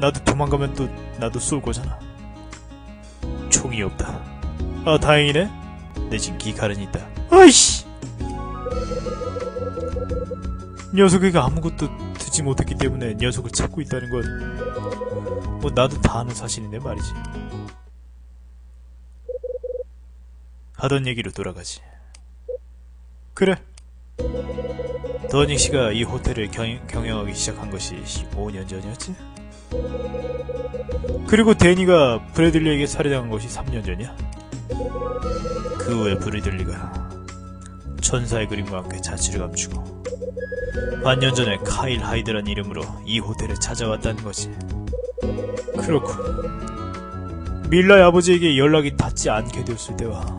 나도 도망가면 또 나도 쏠 거잖아. 총이 없다. 아 다행이네. 내 진 기 칼은 있다. 아이씨. 녀석에게 아무것도 듣지 못했기 때문에 녀석을 찾고 있다는 건 뭐 나도 다 아는 사실인데 말이지. 하던 얘기로 돌아가지. 그래. 더닝 씨가 이 호텔을 경, 경영하기 시작한 것이 5년 전이었지? 그리고 데니가 브래들리에게 살해당한 것이 3년 전이야? 그 후에 브래들리가 천사의 그림과 함께 자취를 감추고 반년 전에 카일 하이드란 이름으로 이 호텔에 찾아왔다는 거지. 그렇고 밀라의 아버지에게 연락이 닿지 않게 되었을 때와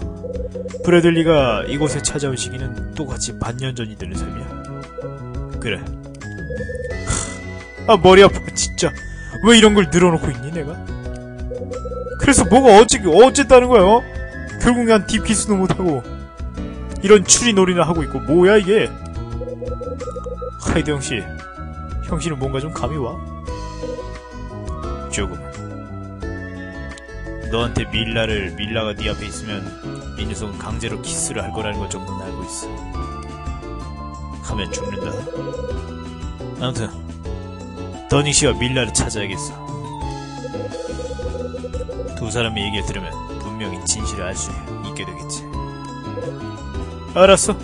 브래들리가 이곳에 찾아온 시기는 똑같이 반년 전이 되는 셈이야. 그래. 하, 아 머리 아파 진짜. 왜 이런 걸 늘어놓고 있니 내가? 그래서 뭐가 어찌 어쨌다는 거야? 어? 결국 난 딥키스도 못하고 이런 추리 놀이나 하고 있고 뭐야 이게? 하이드 형씨, 형씨는 뭔가 좀 감이 와? 조금. 너한테 밀라를 밀라가 네 앞에 있으면 이 녀석은 강제로 키스를 할 거라는 것 정도는 알고 있어. 하면 죽는다. 아무튼 더닝 씨와 밀라를 찾아야겠어. 두 사람의 얘기를 들으면 분명히 진실을 알 수 있게 되겠지. 알았어.